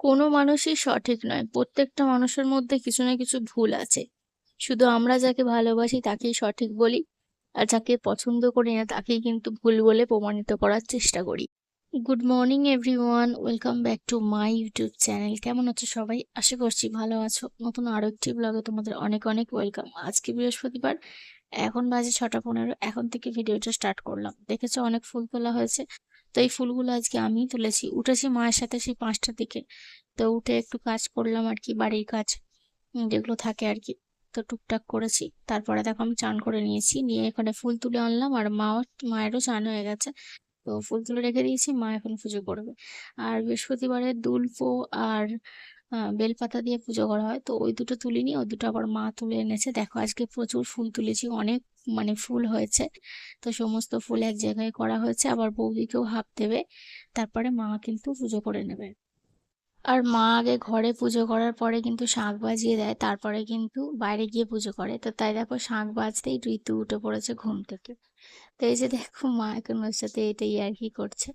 কোনো মানুষই সঠিক নয়। প্রত্যেকটা মানুষের মধ্যে কিছু না কিছু ভুল আছে। শুধু আমরা যাকে ভালোবাসি তাকেই সঠিক বলি। আর যাকে পছন্দ করি না তাকেই কিন্তু ভুল বলে প্রমাণিত করার চেষ্টা করি। Good morning everyone welcome back to my YouTube channel কেমন আছো সবাই আশা করছি ভালো আছো নতুন আরও একটি ব্লগে তোমাদের অনেক অনেক ওয়েলকাম আজকে বৃহস্পতিবার, এখন বাজে ছটা পনেরো এখন থেকে ভিডিওটা স্টার্ট করলাম দেখেছ অনেক ফুল তোলা হয়েছে তো এই ফুলগুলো আজকে আমি তুলেছি। উঠেছি মায়ের সাথে সেই পাঁচটার দিকে। তো উঠে একটু কাজ করলাম আর কি, বাড়ির কাজ যেগুলো থাকে আর কি, তো টুকটাক করেছি। তারপরে দেখো আমি চান করে নিয়েছি। নিয়ে এখানে ফুল তুলে আনলাম আর মাও, মায়েরও চান হয়ে গেছে। তো ফুল তুলে রেখে দিয়েছি, মা এখন পুজো করবে। আর বৃহস্পতিবারে দুলপো আর বেলপাতা দিয়ে পুজো করা হয়। তো ওই দুটো তুলিনি, ওই দুটো আবার মা তুলে এনেছে। দেখো, আজকে প্রচুর ফুল তুলেছি, অনেক মানে ফুল হয়েছে। তো সমস্ত ফুল এক জায়গায় করা হয়েছে, আবার বৌদিকেও হাফ দেবে, তারপরে মা কিন্তু পুজো করে নেবে। আর মা আগে ঘরে পুজো করার পরে কিন্তু শাঁখ বাজিয়ে দেয়, তারপরে কিন্তু বাইরে গিয়ে পুজো করে। তো তাই দেখো শাঁখ বাজতেই ঋতু উঠে পড়েছে ঘুম থেকে। তো এই যে দেখো মা এখন ওর সাথে এটাই আর কি করছে।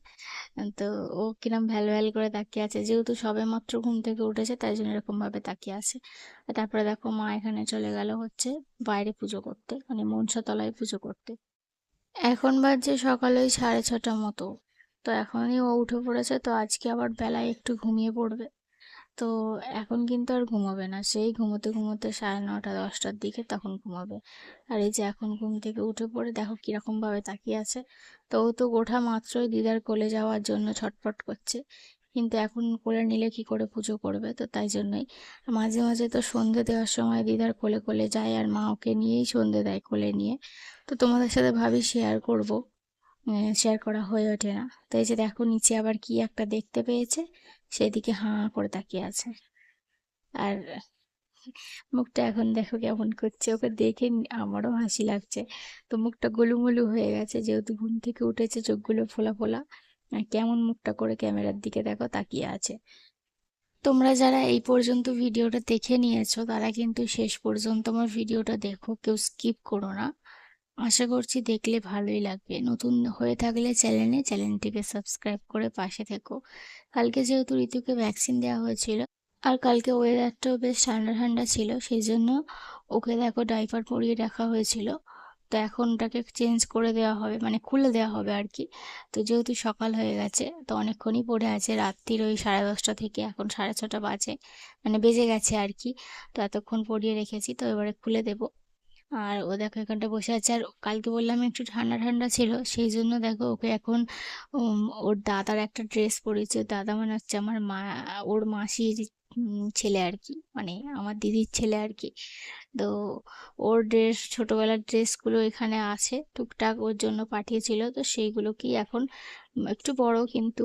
তো ও কিরম ভ্যাল ভ্যাল করে তাকিয়ে আছে, যেহেতু সবে মাত্র ঘুম থেকে উঠেছে, তাই জন্য এরকম ভাবে তাকিয়ে আছে। আর তারপরে দেখো মা এখানে চলে গেল হচ্ছে বাইরে পুজো করতে মানে মনসা তলায় পুজো করতে। এখন বাজছে সকালে ওই সাড়ে ছটা মতো। তো এখনই ও উঠে পড়েছে, তো আজকে আবার বেলায় একটু ঘুমিয়ে পড়বে। তো এখন কিন্তু আর ঘুমাবে না, সেই ঘুমোতে ঘুমোতে সাড়ে নটা, দশটার দিকে তখন ঘুমাবে। আর এই যে এখন ঘুম থেকে উঠে পড়ে, দেখো কীরকমভাবে তাকিয়ে আছে। তো ও তো গোঠা মাত্রই দিদার কোলে যাওয়ার জন্য ছটফট করছে, কিন্তু এখন কোলে নিলে কি করে পুজো করবে? তো তাই জন্যই। মাঝে মাঝে তো সন্ধে দেওয়ার সময় দিদার কোলে কোলে যায়, আর মা ওকে নিয়েই সন্ধে দেয় কোলে নিয়ে। তো তোমাদের সাথে ভাবি শেয়ার করব। শেয়ার করা হয়ে ওঠে না। তো এই যে দেখো, নিচে আবার কি একটা দেখতে পেয়েছে? সেদিকে হাঁ করে তাকিয়ে আছে। আর মুখটা এখন দেখো কেমন করছে, ওকে দেখে আমারও হাসি লাগছে। তো মুখটা গোলুমোলু হয়ে গেছে, যেহেতু ঘুম থেকে উঠেছে, চোখগুলো ফোলা ফোলা। কেমন মুখটা করে ক্যামেরার দিকে দেখো, তাকিয়ে আছে। তোমরা যারা এই পর্যন্ত ভিডিওটা দেখে নিয়েছো, তারা কিন্তু শেষ পর্যন্ত আমার ভিডিওটা দেখো, কেউ স্কিপ করো না। আশা করছি দেখলে ভালোই লাগবে। নতুন হয়ে থাকলে চ্যানেলে, চ্যানেলটিকে সাবস্ক্রাইব করে পাশে থেকো। কালকে যেহেতু ঋতুকে ভ্যাকসিন দেওয়া হয়েছিল, আর কালকে ওয়েদারটাও বেশ ঠান্ডা ঠান্ডা ছিল সেই জন্য ওকে দেখো ডাইপার পরিয়ে রাখা হয়েছিল। তো এখন ওটাকে চেঞ্জ করে দেওয়া হবে মানে খুলে দেওয়া হবে আর কি তো যেহেতু সকাল হয়ে গেছে, তো অনেকক্ষণই পড়ে আছে। রাত্রির ওই সাড়ে দশটা থেকে এখন সাড়ে ছটা বাজে মানে বেজে গেছে আর কি তো এতক্ষণ পরিয়ে রেখেছি, তো এবারে খুলে দেবো। আর ও দেখো এখানটা বসে আছে। আর কালকে বললাম একটু ঠান্ডা ঠান্ডা ছিল, সেই জন্য দেখো ওকে এখন ওর দাদার একটা ড্রেস পরেছে। দাদা মানে হচ্ছে আমার মা, ওর মাসির ছেলে আর কি মানে আমার দিদির ছেলে আর কি। তো ওর ড্রেস, ছোটোবেলার ড্রেসগুলো এখানে আছে, টুকটাক ওর জন্য পাঠিয়েছিল। তো সেইগুলোকেই এখন একটু বড় কিন্তু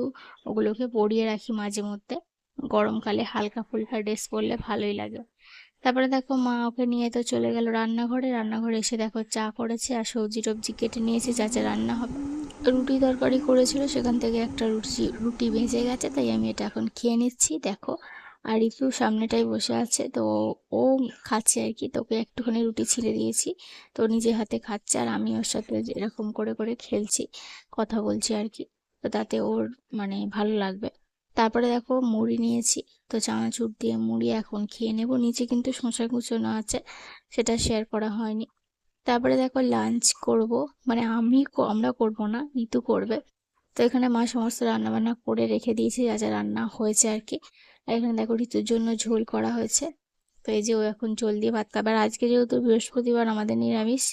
ওগুলোকে পরিয়ে রাখি মাঝে মধ্যে। গরমকালে হালকা ফুলকা ড্রেস পরলে ভালোই লাগে। তারপরে দেখো মা ওকে নিয়ে তো চলে গেল রান্নাঘরে। রান্নাঘরে এসে দেখো চা করেছে আর সবজি টবজি কেটে নিয়েছে, যা যা রান্না হবে। রুটি তরকারি করেছিল, সেখান থেকে একটা রুটি রুটি ভেজে গেছে, তাই আমি এটা এখন খেয়ে নিচ্ছি, দেখো। আর রিতু সামনেটাই বসে আছে, তো ও খাচ্ছে আর কি, তোকে একটুখানি রুটি ছিঁড়ে দিয়েছি, তো নিজে হাতে খাচ্ছে আর আমি ওর সাথে এরকম করে করে খেলছি, কথা বলছি আর কি, তো তাতে ওর মানে ভালো লাগবে। তারপরে দেখো মুড়ি নিয়েছি। তো চানাচুর দিয়ে মুড়ি এখন খেয়ে নেব। নিচে কিন্তু শসা কুচোনো আছে, সেটা শেয়ার করা হয়নি। তারপরে দেখো লাঞ্চ করব। মানে আমি আমরা করব না ঋতু করবে। তো এখানে মা সমস্ত রান্নাবান্না করে রেখে দিয়েছে, যা যা রান্না হয়েছে আর কি। এখানে দেখো ঋতুর জন্য ঝোল করা হয়েছে। তো এই যে ও এখন ঝোল দিয়ে ভাত খাবে। আর আজকে যেহেতু বৃহস্পতিবার, আমাদের নিরামিষ,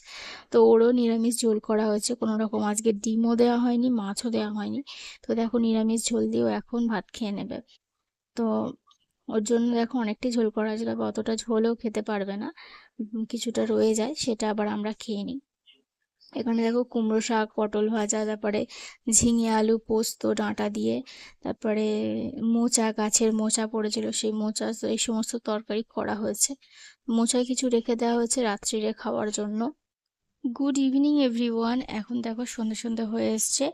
তো ওরও নিরামিষ ঝোল করা হয়েছে কোনো রকম। আজকে ডিমও দেওয়া হয়নি, মাছও দেওয়া হয়নি। তো দেখো নিরামিষ ঝোল ও এখন ভাত খেয়ে নেবে। তো ওর জন্য দেখো অনেকটাই ঝোল করা হয়েছে তবে অতটা ঝোলও খেতে পারবে না। কিছুটা রয়ে যায়, সেটা আবার আমরা খেয়ে নিই। এখানে দেখো কুমড়ো শাক, পটল ভাজা, তারপরে ঝিঙে আলু, পোস্ত, ডাঁটা দিয়ে, তারপরে মোচা, গাছের মোচা পড়েছিল, সেই মোচা, এই সমস্ত তরকারি করা হয়েছে। মোচায় কিছু রেখে দেওয়া হয়েছে রাত্রিরে খাওয়ার জন্য। গুড ইভিনিং এভরিওয়ান এখন দেখো সন্ধে সন্ধে হয়ে এসছে।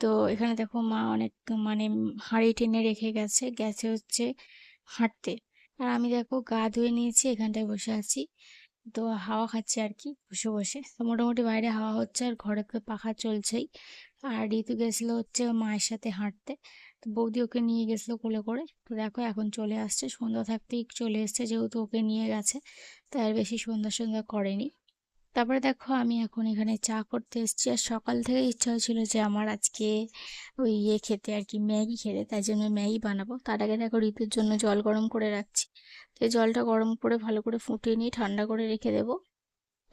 তো এখানে দেখো মা অনেক মানে হাঁড়ি টেনে রেখে গেছে গেছে হচ্ছে হাঁটতে। আর আমি দেখো গা ধুয়ে নিয়েছি, এখানটায় বসে আছি। তো হাওয়া খাচ্ছে আর কি বসে বসে। তো মোটামুটি বাইরে হাওয়া হচ্ছে আর ঘরে তো পাখা চলছেই। আর ঋতু গেছিল হচ্ছে মায়ের সাথে হাঁটতে। তো বৌদি ওকে নিয়ে গেছিল কোলে করে। তো দেখো এখন চলে আসছে। সন্ধ্যা থাকতেই চলে এসছে যেহেতু ওকে নিয়ে গেছে। তাই আর বেশি সন্ধ্যা সন্ধ্যা করেনি। তারপরে দেখো আমি এখন এখানে চা করতে এসেছি। আর সকাল থেকে ইচ্ছা হয়েছিল যে আমার আজকে ওই ইয়ে খেতে আর কি ম্যাগি খেতে। তাই জন্য ম্যাগি বানাবো। তার আগে দেখো ঋতুর জন্য জল গরম করে রাখছি। এই জলটা গরম করে ভালো করে ফুটিয়ে নিয়ে ঠান্ডা করে রেখে দেব।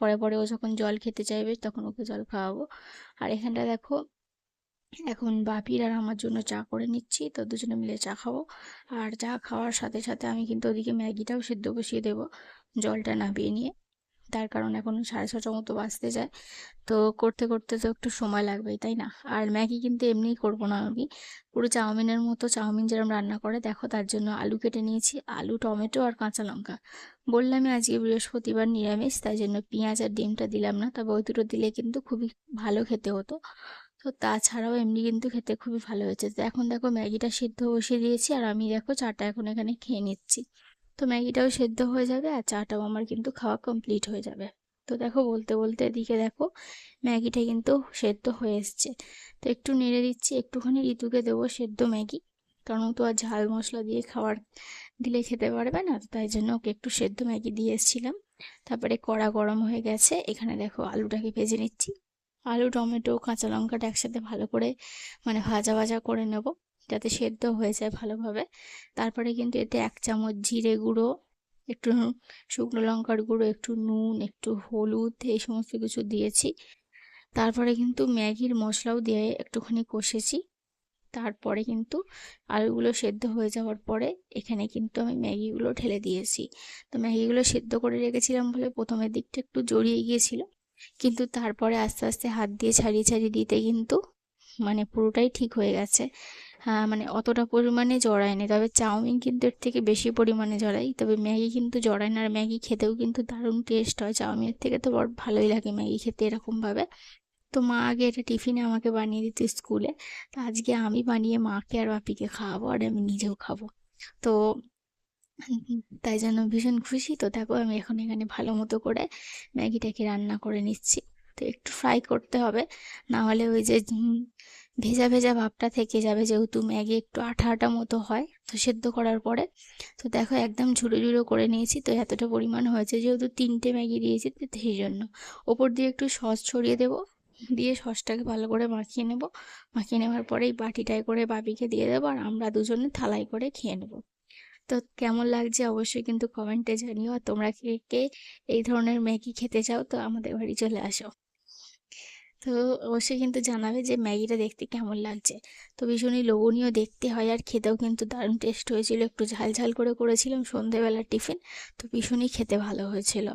পরে পরে ও যখন জল খেতে চাইবে তখন ওকে জল খাওয়াবো। আর এখানটা দেখো, এখন বাপির আর আমার জন্য চা করে নিচ্ছি, তো দুজনে মিলে চা খাব। আর চা খাওয়ার সাথে সাথে আমি কিন্তু ওদিকে ম্যাগিটাও সেদ্ধ বসিয়ে দেবো জলটা নামিয়ে নিয়ে। তার কারণ এখন সাড়ে ছটার মতো বাঁচতে যায়। তো করতে করতে তো একটু সময় লাগবেই, তাই না? আর ম্যাগি কিন্তু এমনিই করব না আমি। পুরো চাউমিনের মতো চাউমিন যেরকম রান্না করে, দেখো তার জন্য আলু কেটে নিয়েছি, আলু, টমেটো আর কাঁচা লঙ্কা। বললামই আজকে বৃহস্পতিবার নিরামিষ, তাই জন্য পেঁয়াজ আর ডিমটা দিলাম না। তবে ওই দুটো দিলে কিন্তু খুবই ভালো খেতে হতো। তো তাছাড়াও এমনি কিন্তু খেতে খুবই ভালো হয়েছে। তো এখন দেখো ম্যাগিটা সিদ্ধ বসিয়ে দিয়েছি, আর আমি দেখো চাটা এখন এখানে খেয়ে নিচ্ছি। তো ম্যাগিটাও সেদ্ধ হয়ে যাবে আর চাটাও আমার কিন্তু খাওয়া কমপ্লিট হয়ে যাবে। তো দেখো বলতে বলতে এদিকে দেখো ম্যাগিটা কিন্তু সেদ্ধ হয়ে এসছে। তো একটু নেড়ে দিচ্ছি, একটুখানি ঋতুকে দেবো সেদ্ধ ম্যাগি। কারণ তো আর ঝাল মশলা দিয়ে খাবার দিলে খেতে পারবে না, তো তাই জন্য ওকে একটু সেদ্ধ ম্যাগি দিয়ে এসেছিলাম। তারপরে কড়া গরম হয়ে গেছে, এখানে দেখো আলুটাকে ভেজে নিচ্ছি। আলু, টমেটো, কাঁচা লঙ্কাটা একসাথে ভালো করে মানে ভাজা ভাজা করে নেব। যাতে সেদ্ধ হয়ে যায় ভালোভাবে। তারপরে কিন্তু এতে এক চামচ জিরে গুঁড়ো, একটু শুকনো লঙ্কার গুঁড়ো, একটু নুন, একটু হলুদ, এই সমস্ত কিছু দিয়েছি। তারপরে কিন্তু ম্যাগির মশলাও দিয়ে একটুখানি কষেছি। তারপরে কিন্তু আলুগুলো সেদ্ধ হয়ে যাওয়ার পরে এখানে কিন্তু আমি ম্যাগিগুলো ঢেলে দিয়েছি। তো ম্যাগিগুলো সেদ্ধ করে রেখেছিলাম বলে প্রথমের দিকটা একটু জড়িয়ে গিয়েছিল। কিন্তু তারপরে আস্তে আস্তে হাত দিয়ে ছাড়িয়ে ছাড়িয়ে দিতে কিন্তু মানে পুরোটাই ঠিক হয়ে গেছে। মানে অতটা পরিমাণে জড়ায় জড়ায়নি তবে চাউমিন কিন্তু এর থেকে বেশি পরিমাণে জড়াই তবে ম্যাগি কিন্তু জড়ায় না। আর ম্যাগি খেতেও কিন্তু দারুণ টেস্ট হয়। চাউমিনের থেকে তো বড় ভালোই লাগে ম্যাগি খেতে এরকমভাবে। তো মা আগে এটা টিফিনে আমাকে বানিয়ে দিত স্কুলে তো আজকে আমি বানিয়ে মাকে আর বাপিকে খাওয়াবো আর আমি নিজেও খাব। তো তাই জন্য ভীষণ খুশি। তো দেখো, আমি এখন এখানে ভালো মতো করে ম্যাগিটাকে রান্না করে নিচ্ছি। তো একটু ফ্রাই করতে হবে। না হলে ওই যে ভেজা ভেজা ভাবটা থেকে যাবে যেহেতু ম্যাগি একটু আঠা আঠা মতো হয়, তো সেদ্ধ করার পরে, তো দেখো একদম ঝুড়ো ঝুড়ো করে নিয়েছি, তো এতটা পরিমাণ হয়েছে যেহেতু তিনটে ম্যাগি দিয়েছি সেই জন্য। ওপর দিয়ে একটু সস ছড়িয়ে দেবো, দিয়ে সসটাকে ভালো করে মাখিয়ে নেব, মাখিয়ে নেওয়ার পরেই বাটিটায় করে বাবিকে দিয়ে দেবো আর আমরা দুজনে থালাই করে খেয়ে নেব। তো কেমন লাগছে অবশ্যই কিন্তু কমেন্টে জানিও, আর তোমরা কে কে এই ধরনের ম্যাগি খেতে চাও তো আমাদের বাড়ি চলে আসো। তো অবশ্যই কিন্তু জানাবে যে ম্যাগিটা দেখতে কেমন লাগছে। তো ভীষণই লোভনীয় দেখতে হয় আর খেতেও কিন্তু দারুণ টেস্ট হয়েছিল। একটু ঝাল ঝাল করে করেছিলাম সন্ধেবেলার টিফিন তো ভীষণই খেতে ভালো হয়েছিল।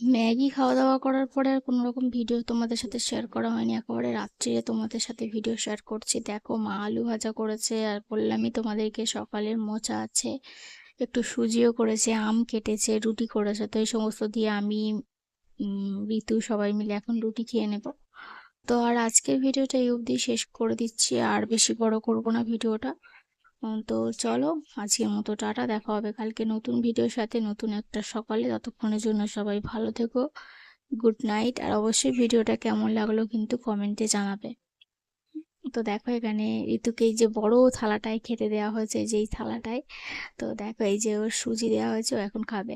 ম্যাগি খাওয়া দাওয়া করার পরে আর কোনো রকম ভিডিও তোমাদের সাথে শেয়ার করা হয়নি। একেবারে রাত্রিরে তোমাদের সাথে ভিডিও শেয়ার করছি। দেখো, মা আলু ভাজা করেছে, আর বললামই তোমাদেরকে সকালের মোচা আছে। একটু সুজিও করেছে, আম কেটেছে, রুটি করেছে। তো এই সমস্ত দিয়ে আমি ঋতু সবাই মিলে এখন রুটি খেয়ে নেব। তো আর আজকের ভিডিওটা এই অবধি শেষ করে দিচ্ছি, আর বেশি বড় করব না ভিডিওটা। তো চলো, আজকের মতো টাটা, দেখা হবে কালকে নতুন ভিডিওর সাথে। নতুন একটা সকালে, ততক্ষণের জন্য সবাই ভালো থেকো, গুড নাইট। আর অবশ্যই ভিডিওটা কেমন লাগল কিন্তু কমেন্টে জানাবে। তো দেখো এখানে ঋতুকে এই যে বড় থালাটায় খেতে দেওয়া হয়েছে, যেই থালাটায়। তো দেখো এই যে ওর সুজি দেওয়া হয়েছে, ও এখন খাবে।